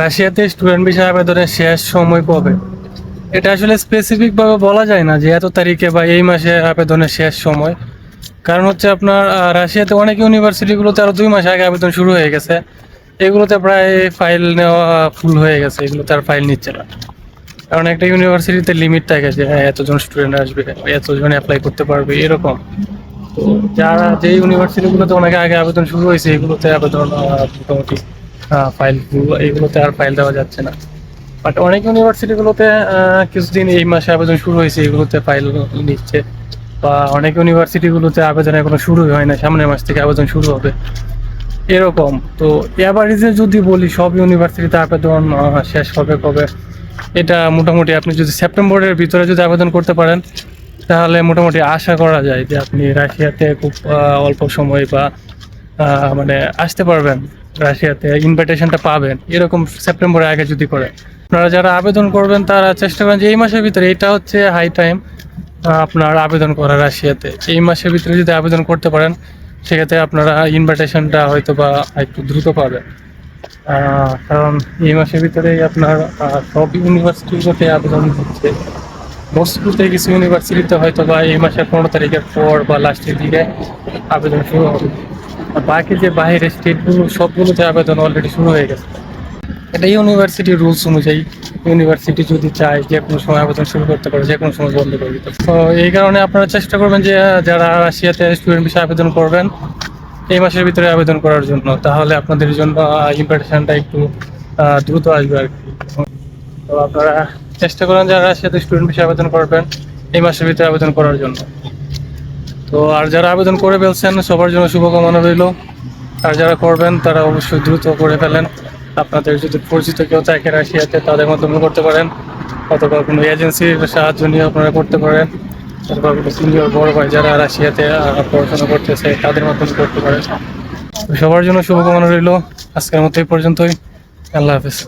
রাশিয়াতে স্টুডেন্ট বিষয় আবেদনের শেষ সময় কবে? এটা আসলে স্পেসিফিক ভাবে বলা যায় না যে এত তারিখে বা এই মাসে আবেদনের শেষ সময়। কারণ হচ্ছে আপনার রাশিয়াতে অনেক ইউনিভার্সিটিগুলোতে আরও দুই মাস আগে আবেদন শুরু হয়ে গেছে। এগুলোতে প্রায় ফাইল নেওয়া ফুল হয়ে গেছে, এগুলোতে আর ফাইল নিচ্ছে না। কারণ একটা ইউনিভার্সিটিতে লিমিট থাকে যে হ্যাঁ এতজন স্টুডেন্ট আসবে, এতজন অ্যাপ্লাই করতে পারবে, এরকম। যারা যে ইউনিভার্সিটিগুলোতে অনেক আগে আবেদন শুরু হয়েছে, এগুলোতে আবেদন মোটামুটি ফাইল এগুলোতে আর ফাইল দেওয়া যাচ্ছে না। বাট অনেক ইউনিভার্সিটিগুলোতে কিছুদিন এই মাসে আবেদন শুরু হয়েছে, এগুলোতে ফাইল নিচ্ছে। বা অনেক ইউনিভার্সিটিগুলোতে আবেদন এখনও শুরু হয় না, সামনের মাস থেকে আবেদন শুরু হবে। এরকম। তো এভারেজে যদি বলি, সব ইউনিভার্সিটিতে আবেদন শেষ হবে কবে? এটা মোটামুটি আপনি যদি সেপ্টেম্বরের ভিতরে যদি আবেদন করতে পারেন, তাহলে মোটামুটি আশা করা যায় যে আপনি রাশিয়াতে খুব অল্প সময় বা মানে আসতে পারবেন, রাশিয়াতে ইনভাইটেশনটা পাবেন। এরকম সেপ্টেম্বরের আগে যদি করে। আপনারা যারা আবেদন করবেন, তারা চেষ্টা করেন যে এই মাসের ভিতরে, এটা হচ্ছে হাই টাইম আপনার আবেদন করা রাশিয়াতে। এই মাসের ভিতরে যদি আবেদন করতে পারেন, সেক্ষেত্রে আপনারা ইনভাইটেশনটা হয়তো বা একটু দ্রুত পাবেন। কারণ এই মাসের ভিতরেই আপনার সব ইউনিভার্সিটিগুলোতে আবেদন হচ্ছে। মস্কুতে কিছু ইউনিভার্সিটিতে হয়তো বা এই মাসের পনেরো তারিখের পর বা লাস্টের দিকে আবেদন শুরু হবে। বাকি যে বাইরের স্টেটগুলো সবগুলোতে আবেদন অলরেডি শুরু হয়ে গেছে। এটা ইউনিভার্সিটির রুলস অনুযায়ী ইউনিভার্সিটি যদি চায় যে কোনো সময় আবেদন শুরু করতে পারে, যে কোনো সময় বন্ধ করে দিতে তো এই কারণে আপনারা চেষ্টা করবেন যে যারা রাশিয়াতে স্টুডেন্ট বিষয়ে আবেদন করবেন, এই মাসের ভিতরে আবেদন করার জন্য। তাহলে আপনাদের জন্য ইনভাইটেশনটা একটু দ্রুত আসবে আর কি। তো আপনারা চেষ্টা করেন যারা রাশিয়াতে স্টুডেন্ট বিষয়ে আবেদন করবেন, এই মাসের ভিতরে আবেদন করার জন্য। তো আর যারা আবেদন করে ফেলছেন, সবার জন্য শুভকামনা রইল। আর যারা করবেন, তারা অবশ্যই দ্রুত করে ফেলেন। আপনাদের যদি পরিচিত কেউ থাকে রাশিয়াতে, তাদের মাধ্যমে করতে পারেন। অথবা কোনো এজেন্সির সাহায্য নিয়ে আপনারা করতে পারেন। অথবা কোনো সিনিয়র বড় ভাই যারা রাশিয়াতে পড়াশোনা করতেছে, তাদের মাধ্যমে করতে পারেন। সবার জন্য শুভকামনা রইল। আজকের মতো এই পর্যন্তই। আল্লাহ হাফেজ।